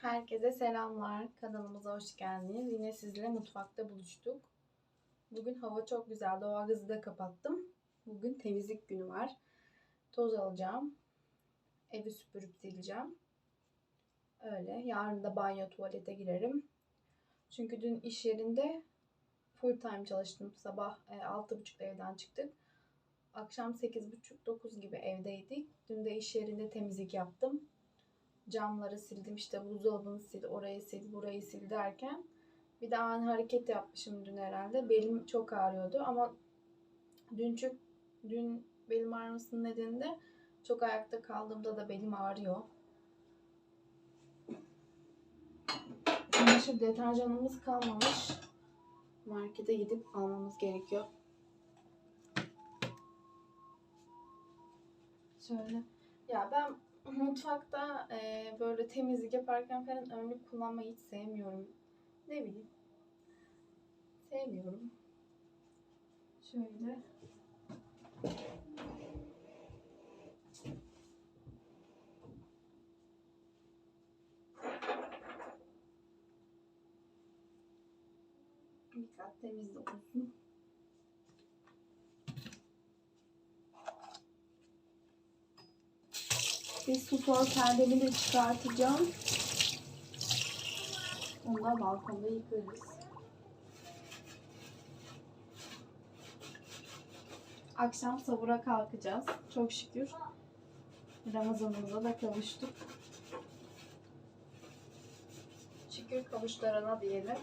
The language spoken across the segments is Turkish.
Herkese selamlar. Kanalımıza hoş geldiniz. Yine sizle mutfakta buluştuk. Bugün hava çok güzel. Doğalgazı da kapattım. Bugün temizlik günü var. Toz alacağım. Evi süpürüp sileceğim. Öyle. Yarın da banyo tuvalete girerim. Çünkü dün iş yerinde full time çalıştım. Sabah e, 6.30'da evden çıktık. Akşam 8.30-9 gibi evdeydik. Dün de iş yerinde temizlik yaptım camları sildim işte buzdolabını sil, orayı sil, burayı sil derken bir de ani hareket yapmışım dün herhalde. Belim çok ağrıyordu ama dün çok dün belim ağrımasının nedeni de çok ayakta kaldığımda da belim ağrıyor. Çamaşır deterjanımız kalmamış. Markete gidip almamız gerekiyor. Şöyle. Ya ben mutfakta e, böyle temizlik yaparken falan önlük kullanmayı hiç sevmiyorum. Ne bileyim. Sevmiyorum. Şöyle. Bir kat temiz de olsun. Bir spor perdemi de çıkartacağım. Onu da balkonda yıkarız. Akşam savura kalkacağız. Çok şükür. Ramazanımıza da kavuştuk. Şükür kavuşlarına diyelim.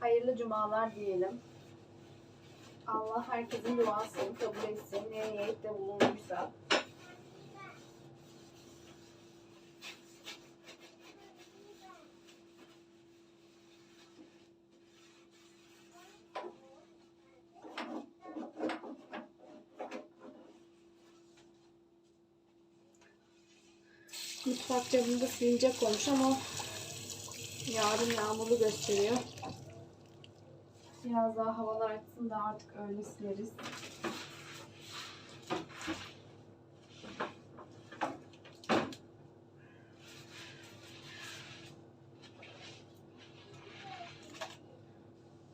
Hayırlı cumalar diyelim. Allah herkesin duasını kabul etsin. Ne niyette bulunduysa. Mutfak camında silinecek olmuş ama yarın yağmurlu gösteriyor. Biraz daha havalar açsın da artık öyle sileriz.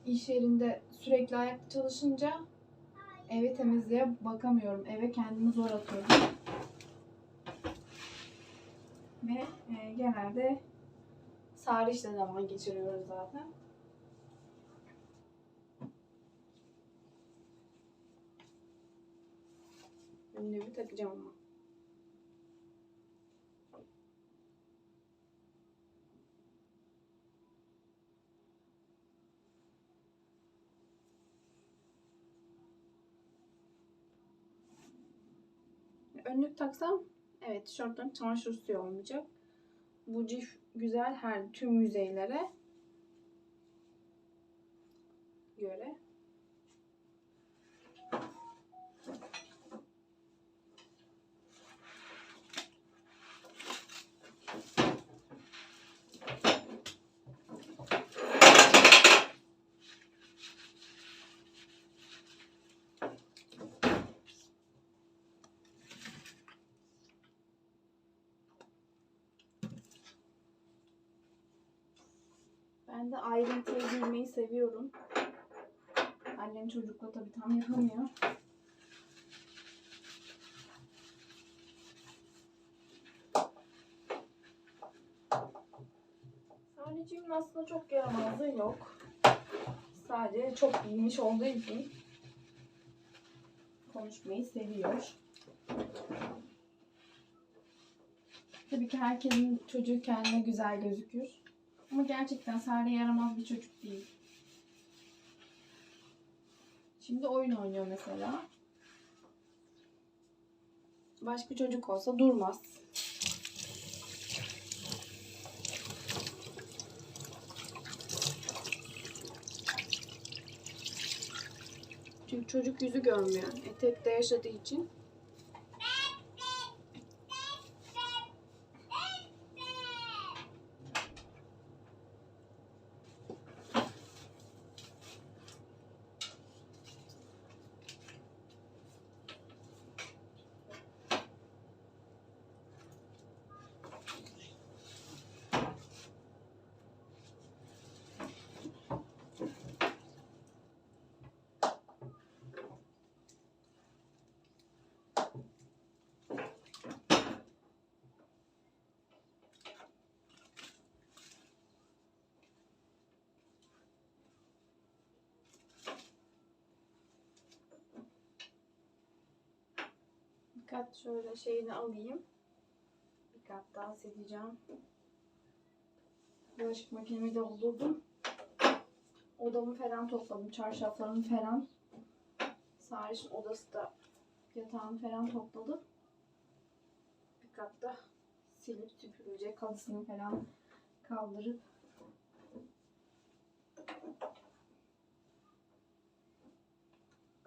İş yerinde sürekli ayakta çalışınca evi temizliğe bakamıyorum. Eve kendimi zor atıyorum. Ve e, genelde Sarış'la zaman geçiriyoruz zaten. Önlüğümü takacağım ama. Önlük taksam evet tişörtlerim çamaşır suyu olmayacak. Bu cif güzel her tüm yüzeylere göre. Ben de ayrıntıya girmeyi seviyorum. Annem çocukla tabii tam yapamıyor. Sadece aslında çok yaramazlığı yok. Sadece çok bilmiş olduğu için konuşmayı seviyor. Tabii ki herkesin çocuğu kendine güzel gözükür. Ama gerçekten Sare yaramaz bir çocuk değil. Şimdi oyun oynuyor mesela. Başka çocuk olsa durmaz. Çünkü çocuk yüzü görmüyor. Etekte yaşadığı için. Kat şöyle şeyini alayım. Bir kat daha sileceğim. Bulaşık makinemi doldurdum. Odamı falan topladım. Çarşaflarımı falan. Sarış'ın odası da yatağını falan topladım. Bir kat da silip süpürülecek halısını falan kaldırıp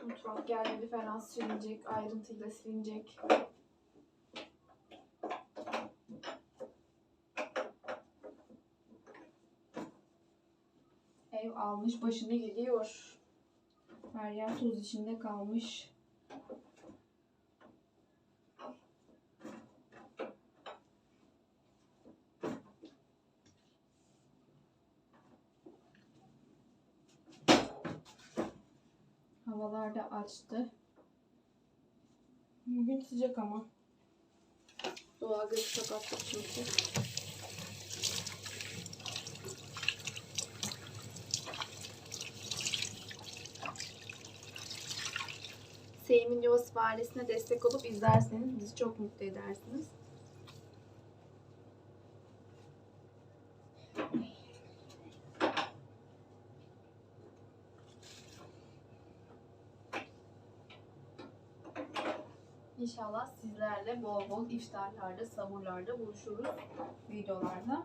mutfak yerleri falan silinecek, ayrıntıyla silinecek. Ev almış başını gidiyor. Her yer toz içinde kalmış. Havalar da açtı. Bugün sıcak ama. Doğalgazı kapattık çünkü. Seymin Yuvası ailesine destek olup izlerseniz bizi çok mutlu edersiniz. İnşallah sizlerle bol bol iftarlarda, sahurlarda buluşuruz videolarda.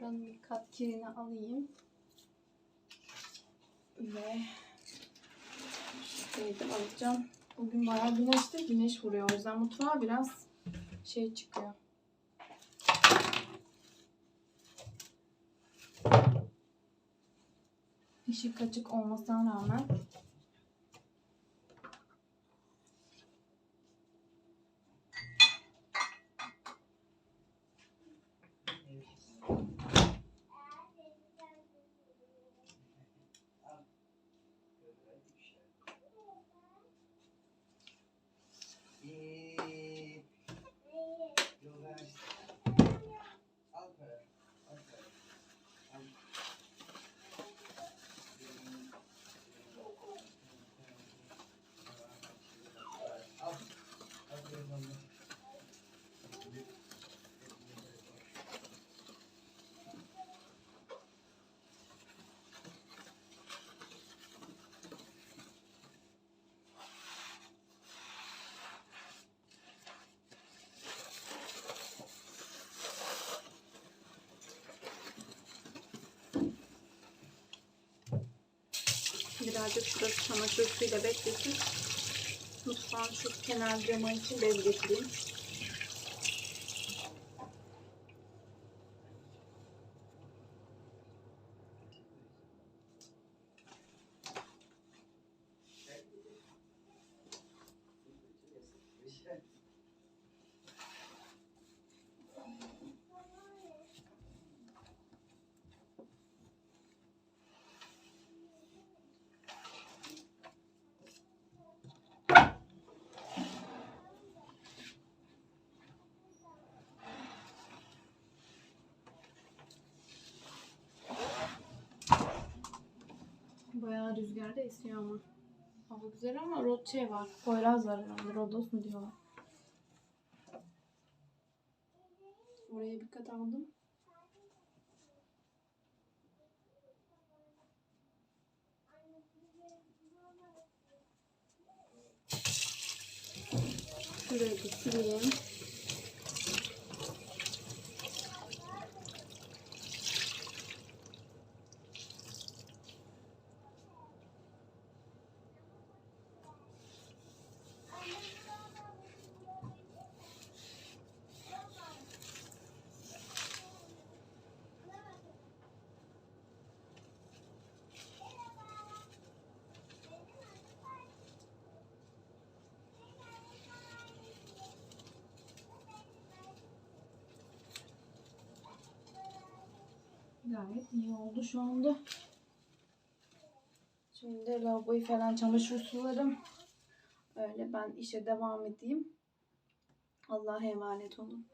Şuranın bir kat kirini alayım. Ve şeyi de alacağım. Bugün bayağı güneşli. Güneş vuruyor. O yüzden mutfağa biraz şey çıkıyor. Işık açık olmasına rağmen Bir. Birazcık şurası çamaşır suyuyla bekletin. Mutfağın şu kenar camı için bez Bayağı rüzgarda esiyor ama. Hava güzel ama rot şey var. Poyraz var herhalde. Rodos mu diyorlar. Oraya bir kat aldım. Şurayı sileyim. Gayet iyi oldu şu anda. Şimdi lavaboyu falan çamaşır sularım. Öyle ben işe devam edeyim. Allah'a emanet olun.